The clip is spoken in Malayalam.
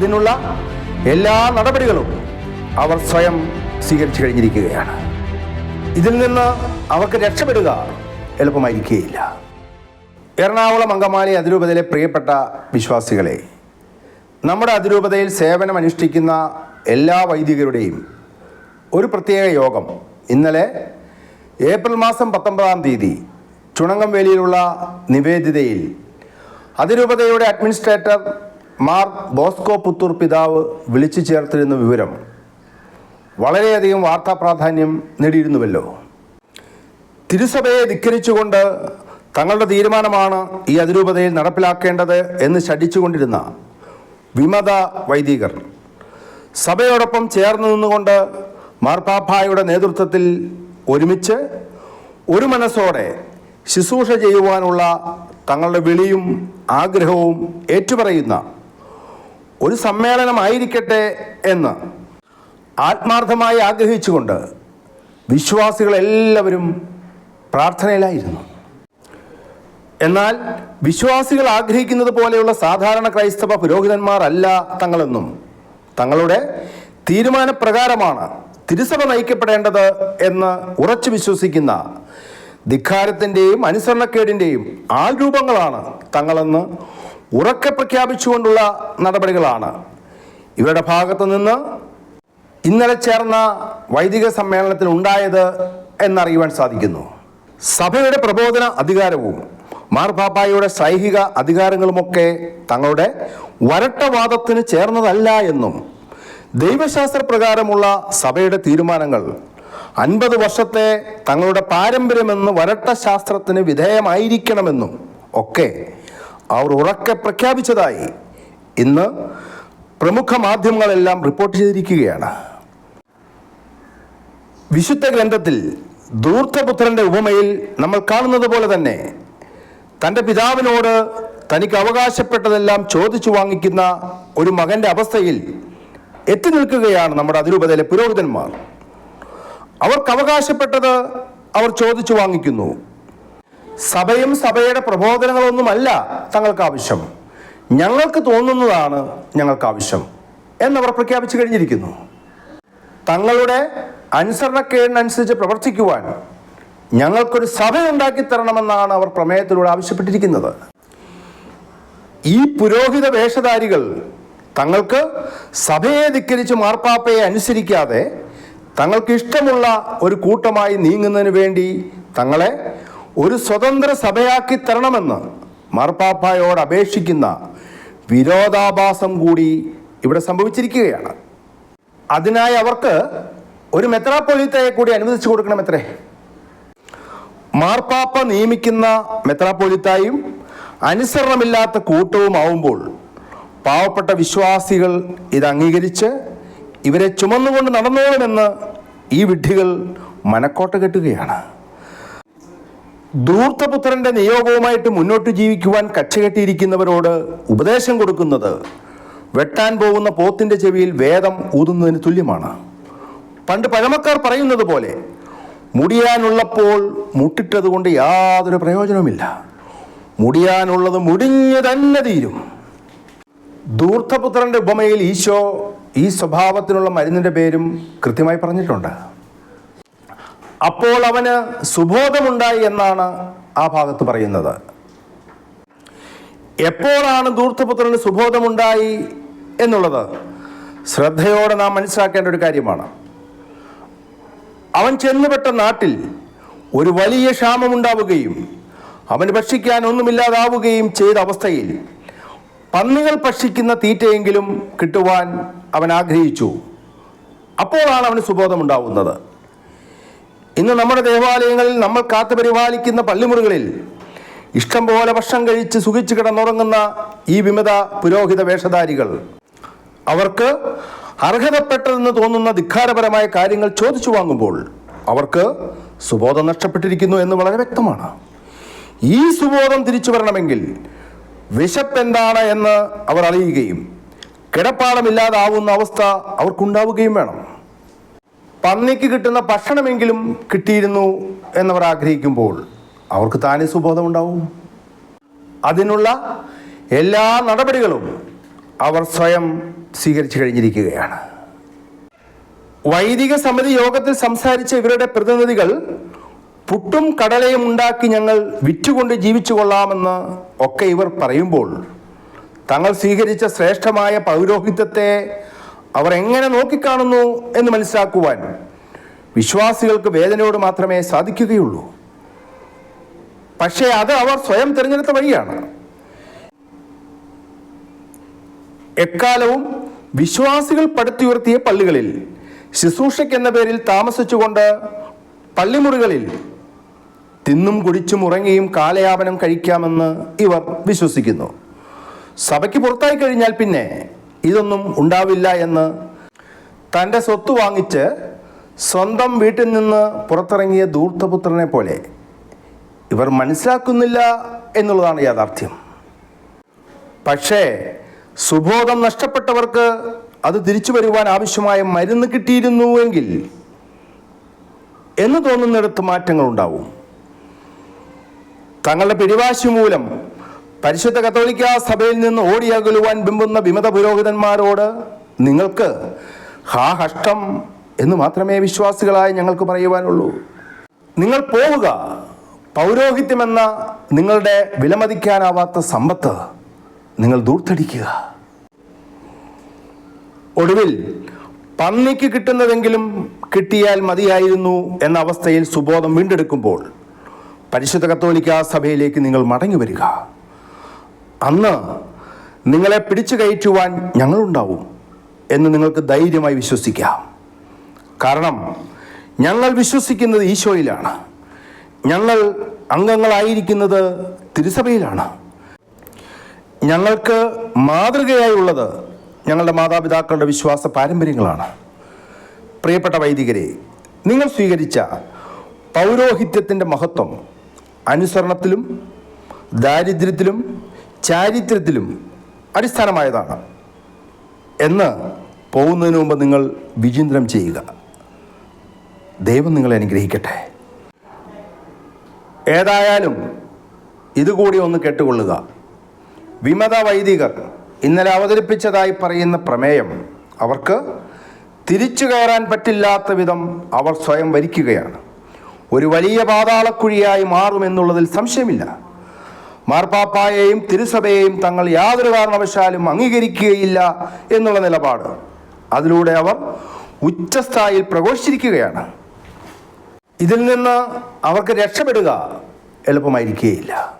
അതിനുള്ള എല്ലാ നടപടികളും അവർ സ്വയം സ്വീകരിച്ചു കഴിഞ്ഞിരിക്കുകയാണ്. ഇതിൽ നിന്ന് അവർക്ക് രക്ഷപ്പെടുക എളുപ്പമായിരിക്കുകയില്ല എറണാകുളം അങ്കമാലി അതിരൂപതയിലെ പ്രിയപ്പെട്ട വിശ്വാസികളെ നമ്മുടെ അതിരൂപതയിൽ സേവനം അനുഷ്ഠിക്കുന്ന എല്ലാ വൈദികരുടെയും ഒരു പ്രത്യേക യോഗം ഇന്നലെ ഏപ്രിൽ മാസം പത്തൊമ്പതാം തീയതി ചുണങ്ങംവേലിയിലുള്ള നിവേദിതയിൽ അതിരൂപതയുടെ അഡ്മിനിസ്ട്രേറ്റർ മാർ ബോസ്കോ പുത്തൂർ പിതാവ് വിളിച്ചു ചേർത്തിരുന്ന വിവരം വളരെയധികം വാർത്താ പ്രാധാന്യം നേടിയിരുന്നുവല്ലോ. തിരുസഭയെ ധിക്കരിച്ചുകൊണ്ട് തങ്ങളുടെ തീരുമാനമാണ് ഈ അതിരൂപതയിൽ നടപ്പിലാക്കേണ്ടത് എന്ന് ശഠിച്ചുകൊണ്ടിരുന്ന വിമത വൈദികർ. സഭയോടൊപ്പം ചേർന്ന് നിന്നുകൊണ്ട് മാർപ്പാപ്പായുടെ നേതൃത്വത്തിൽ ഒരുമിച്ച് ഒരു മനസ്സോടെ ശുശ്രൂഷ ചെയ്യുവാനുള്ള തങ്ങളുടെ വിളിയും ആഗ്രഹവും ഏറ്റുപറയുന്ന ഒരു സമ്മേളനമായിരിക്കട്ടെ എന്ന് ആത്മാർത്ഥമായി ആഗ്രഹിച്ചുകൊണ്ട് വിശ്വാസികളെല്ലാവരും പ്രാർത്ഥനയിലായിരുന്നു. എന്നാൽ വിശ്വാസികൾ ആഗ്രഹിക്കുന്നത് പോലെയുള്ള സാധാരണ ക്രൈസ്തവ പുരോഹിതന്മാരല്ല തങ്ങളെന്നും തങ്ങളുടെ തീരുമാനപ്രകാരമാണ് തിരുസഭ നയിക്കപ്പെടേണ്ടത് എന്ന് ഉറച്ചു വിശ്വസിക്കുന്ന ധിക്കാരത്തിന്റെയും അനുസരണക്കേടിന്റെയും ആൾരൂപങ്ങളാണ് തങ്ങളെന്ന് ഉറക്കെ പ്രഖ്യാപിച്ചുകൊണ്ടുള്ള നടപടികളാണ്. ഇവരുടെ ഭാഗത്തു നിന്ന് ഇന്നലെ ചേർന്ന വൈദിക സമ്മേളനത്തിൽ ഉണ്ടായത് എന്നറിയുവാൻ സാധിക്കുന്നു. സഭയുടെ പ്രബോധന അധികാരവും മാർപാപ്പായുടെ സൈഹിക അധികാരങ്ങളുമൊക്കെ തങ്ങളുടെ വരട്ടവാദത്തിന് ചേർന്നതല്ല എന്നും ദൈവശാസ്ത്ര പ്രകാരമുള്ള സഭയുടെ തീരുമാനങ്ങൾ അൻപത് വർഷത്തെ തങ്ങളുടെ പാരമ്പര്യമെന്ന് വരട്ട ശാസ്ത്രത്തിന് വിധേയമായിരിക്കണമെന്നും ഒക്കെ അവർ ഉറക്കെ പ്രഖ്യാപിച്ചതായി ഇന്ന് പ്രമുഖ മാധ്യമങ്ങളെല്ലാം റിപ്പോർട്ട് ചെയ്തിരിക്കുകയാണ്. വിശുദ്ധ ഗ്രന്ഥത്തിൽ ദൂർത്തപുത്രന്റെ ഉപമയിൽ നമ്മൾ കാണുന്നത് പോലെ തന്നെ തന്റെ പിതാവിനോട് തനിക്ക് അവകാശപ്പെട്ടതെല്ലാം ചോദിച്ചു വാങ്ങിക്കുന്ന ഒരു മകന്റെ അവസ്ഥയിൽ എത്തി നിൽക്കുകയാണ് നമ്മുടെ അതിരൂപതയിലെ പുരോഹിതന്മാർ. അവർക്ക് അവകാശപ്പെട്ടത് അവർ ചോദിച്ചു വാങ്ങിക്കുന്നു. സഭയും സഭയുടെ പ്രബോധനങ്ങളൊന്നുമല്ല തങ്ങൾക്ക് ആവശ്യം ഞങ്ങൾക്ക് തോന്നുന്നതാണ് ഞങ്ങൾക്ക് ആവശ്യം എന്നവർ പ്രഖ്യാപിച്ചു കഴിഞ്ഞിരിക്കുന്നു. തങ്ങളുടെ അനുസരണക്കേടിനനുസരിച്ച് പ്രവർത്തിക്കുവാൻ ഞങ്ങൾക്കൊരു സഭ ഉണ്ടാക്കി തരണമെന്നാണ് അവർ പ്രമേയത്തിലൂടെ ആവശ്യപ്പെട്ടിരിക്കുന്നത്. ഈ പുരോഹിത വേഷധാരികൾ തങ്ങൾക്ക് സഭയെ ധിക്കരിച്ച് മാർപ്പാപ്പയെ അനുസരിക്കാതെ തങ്ങൾക്ക് ഇഷ്ടമുള്ള ഒരു കൂട്ടമായി നീങ്ങുന്നതിന് വേണ്ടി തങ്ങളെ ഒരു സ്വതന്ത്ര സഭയാക്കി തരണമെന്ന് മാർപ്പാപ്പായോട് അപേക്ഷിക്കുന്ന വിരോധാഭാസം കൂടി ഇവിടെ സംഭവിച്ചിരിക്കുകയാണ്. അതിനായി അവർക്ക് ഒരു മെത്രാപ്പൊലിത്തയെ കൂടി അനുവദിച്ചു കൊടുക്കണമത്രേ? മാർപ്പാപ്പ നിയമിക്കുന്ന മെത്രാപ്പൊലിത്തായും അനുസരണമില്ലാത്ത കൂട്ടവും ആവുമ്പോൾ പാവപ്പെട്ട വിശ്വാസികൾ ഇത് അംഗീകരിച്ച് ഇവരെ ചുമന്നുകൊണ്ട് നടന്നോളുമെന്ന് ഈ വിഡ്ഢികൾ മനക്കോട്ട കെട്ടുകയാണ്. ധൂർത്തപുത്രന്റെ നിയോഗവുമായിട്ട് മുന്നോട്ട് ജീവിക്കുവാൻ കച്ചകെട്ടിയിരിക്കുന്നവരോട് ഉപദേശം കൊടുക്കുന്നത് വെട്ടാൻ പോകുന്ന പോത്തിന്റെ ചെവിയിൽ വേദം ഊതുന്നതിന് തുല്യമാണ്. പണ്ട് പഴമക്കാർ പറയുന്നത് പോലെ മുടിയാനുള്ളപ്പോൾ മുട്ടിട്ടതുകൊണ്ട് യാതൊരു പ്രയോജനവുമില്ല. മുടിയാനുള്ളത് മുടിഞ്ഞു തന്നെ തീരും. ധൂർത്തപുത്രന്റെ ഉപമയിൽ ഈശോ ഈ സ്വഭാവത്തിനുള്ള മരുന്നിന്റെ പേരും കൃത്യമായി പറഞ്ഞിട്ടുണ്ട്. അപ്പോൾ അവന് സുബോധമുണ്ടായി എന്നാണ് ആ ഭാഗത്ത് പറയുന്നത്. എപ്പോഴാണ് ദൂർത്തപുത്രന് സുബോധമുണ്ടായി എന്നുള്ളത്? ശ്രദ്ധയോടെ നാം മനസ്സിലാക്കേണ്ട ഒരു കാര്യമാണ്. അവൻ ചെന്നുപെട്ട നാട്ടിൽ ഒരു വലിയ ക്ഷാമമുണ്ടാവുകയും അവന് ഭക്ഷിക്കാൻ ഒന്നുമില്ലാതാവുകയും ചെയ്ത അവസ്ഥയിൽ പന്നികൾ ഭക്ഷിക്കുന്ന തീറ്റയെങ്കിലും കിട്ടുവാൻ അവൻ ആഗ്രഹിച്ചു. അപ്പോഴാണ് അവന് സുബോധമുണ്ടാവുന്നത്. ഇന്ന് നമ്മുടെ ദേവാലയങ്ങളിൽ നമ്മൾ കാത്തു പരിപാലിക്കുന്ന പള്ളിമുറികളിൽ ഇഷ്ടം പോലെ ഭക്ഷണം കഴിച്ച് സുഖിച്ച് കിടന്നുറങ്ങുന്ന ഈ വിമത പുരോഹിത വേഷധാരികൾ അവർക്ക് അർഹതപ്പെട്ടതെന്ന് തോന്നുന്ന ധിക്കാരപരമായ കാര്യങ്ങൾ ചോദിച്ചു വാങ്ങുമ്പോൾ അവർക്ക് സുബോധം നഷ്ടപ്പെട്ടിരിക്കുന്നു എന്ന് വളരെ വ്യക്തമാണ്. ഈ സുബോധം തിരിച്ചു വരണമെങ്കിൽ വിശപ്പ് എന്താണ് എന്ന് അവർ അറിയുകയും കിടപ്പാടമില്ലാതാവുന്ന അവസ്ഥ അവർക്കുണ്ടാവുകയും വേണം. പന്നിക്ക് കിട്ടുന്ന ഭക്ഷണമെങ്കിലും കിട്ടിയിരുന്നു എന്നവർ ആഗ്രഹിക്കുമ്പോൾ അവർക്ക് താനേ സുബോധമുണ്ടാവും. അതിനുള്ള എല്ലാ നടപടികളും അവർ സ്വയം സ്വീകരിച്ചു കഴിഞ്ഞിരിക്കുകയാണ്. വൈദിക സമിതി യോഗത്തിൽ സംസാരിച്ച ഇവരുടെ പ്രതിനിധികൾ പുട്ടും കടലയും ഉണ്ടാക്കി ഞങ്ങൾ വിറ്റുകൊണ്ട് ജീവിച്ചു കൊള്ളാമെന്ന് ഒക്കെ ഇവർ പറയുമ്പോൾ തങ്ങൾ സ്വീകരിച്ച ശ്രേഷ്ഠമായ പൗരോഹിത്യത്തെ അവർ എങ്ങനെ നോക്കിക്കാണുന്നു എന്ന് മനസ്സിലാക്കുവാൻ വിശ്വാസികൾക്ക് വേദനയോട് മാത്രമേ സാധിക്കുകയുള്ളൂ. പക്ഷേ അത് അവർ സ്വയം തിരഞ്ഞെടുത്ത വഴിയാണ്. എക്കാലവും വിശ്വാസികൾ പടുത്തുയർത്തിയ പള്ളികളിൽ ശുശ്രൂഷയ്ക്ക് എന്ന പേരിൽ താമസിച്ചുകൊണ്ട് പള്ളിമുറികളിൽ തിന്നും കുടിച്ചും ഉറങ്ങിയും കാലയാപനം കഴിക്കാമെന്ന് ഇവർ വിശ്വസിക്കുന്നു. സഭയ്ക്ക് പുറത്തായി കഴിഞ്ഞാൽ പിന്നെ ഇതൊന്നും ഉണ്ടാവില്ല എന്ന് തന്റെ സ്വത്ത് വാങ്ങിച്ച് സ്വന്തം വീട്ടിൽ നിന്ന് പുറത്തിറങ്ങിയ ധൂർത്തപുത്രനെ പോലെ ഇവർ മനസ്സിലാക്കുന്നില്ല എന്നുള്ളതാണ് യാഥാർത്ഥ്യം. പക്ഷേ സുബോധം നഷ്ടപ്പെട്ടവർക്ക് അത് തിരിച്ചു വരുവാൻ ആവശ്യമായ മരുന്ന് കിട്ടിയിരുന്നുവെങ്കിൽ എന്ന് തോന്നുന്നിടത്ത് മാറ്റങ്ങൾ ഉണ്ടാവും തങ്ങളുടെ പിടിവാശി മൂലം പരിശുദ്ധ കത്തോലിക്ക സഭയിൽ നിന്ന് ഓടിയകലുവാൻ ബിമ്പുന്ന വിമത പുരോഹിതന്മാരോട് നിങ്ങൾക്ക് ഹാ ഹഷ്ടം എന്ന് മാത്രമേ വിശ്വാസികളായി ഞങ്ങൾക്ക് പറയുവാനുള്ളൂ. നിങ്ങൾ പോവുക. പൗരോഹിത്യമെന്ന നിങ്ങളുടെ വിലമതിക്കാനാവാത്ത സമ്പത്ത് നിങ്ങൾ ദൂർത്തടിക്കുക. ഒടുവിൽ പന്നിക്ക് കിട്ടുന്നതെങ്കിലും കിട്ടിയാൽ മതിയായിരുന്നു എന്ന അവസ്ഥയിൽ സുബോധം വീണ്ടെടുക്കുമ്പോൾ പരിശുദ്ധ കത്തോലിക്ക സഭയിലേക്ക് നിങ്ങൾ മടങ്ങി വരിക അന്ന് നിങ്ങളെ പിടിച്ചു കയറ്റുവാൻ ഞങ്ങളുണ്ടാവും എന്ന് നിങ്ങൾക്ക് ധൈര്യമായി വിശ്വസിക്കാം. കാരണം ഞങ്ങൾ വിശ്വസിക്കുന്നത് ഈശോയിലാണ്. ഞങ്ങൾ അംഗങ്ങളായിരിക്കുന്നത് തിരുസഭയിലാണ്. ഞങ്ങൾക്ക് മാതൃകയായി ഉള്ളത് ഞങ്ങളുടെ മാതാപിതാക്കളുടെ വിശ്വാസ പാരമ്പര്യങ്ങളാണ്. പ്രിയപ്പെട്ട വൈദികരെ നിങ്ങൾ സ്വീകരിച്ച പൗരോഹിത്യത്തിന്റെ മഹത്വം അനുസരണത്തിലും ദാരിദ്ര്യത്തിലും ചാരിത്രത്തിലും അടിസ്ഥാനമായതാണ്. എന്ന് പോകുന്നതിന് മുമ്പ് നിങ്ങൾ വിചിന്തനം ചെയ്യുക. ദൈവം നിങ്ങളെ അനുഗ്രഹിക്കട്ടെ. ഏതായാലും ഇതുകൂടി ഒന്ന് കേട്ടുകൊള്ളുക. വിമത വൈദികർ ഇന്നലെ അവതരിപ്പിച്ചതായി പറയുന്ന പ്രമേയം അവർക്ക് തിരിച്ചു കയറാൻ പറ്റില്ലാത്ത വിധം അവർ സ്വയം വരിക്കുകയാണ്. ഒരു വലിയ പാതാളക്കുഴിയായി മാറുമെന്നുള്ളതിൽ സംശയമില്ല. മാർപ്പാപ്പായെയും തിരുസഭയെയും തങ്ങൾ യാതൊരു കാരണവശാലും അംഗീകരിക്കുകയില്ല എന്നുള്ള നിലപാട്. അതിലൂടെ അവർ ഉച്ചസ്ഥായിൽ പ്രഘോഷിച്ചിരിക്കുകയാണ്. ഇതിൽ നിന്ന് അവർക്ക് രക്ഷപ്പെടുക എളുപ്പമായിരിക്കുകയില്ല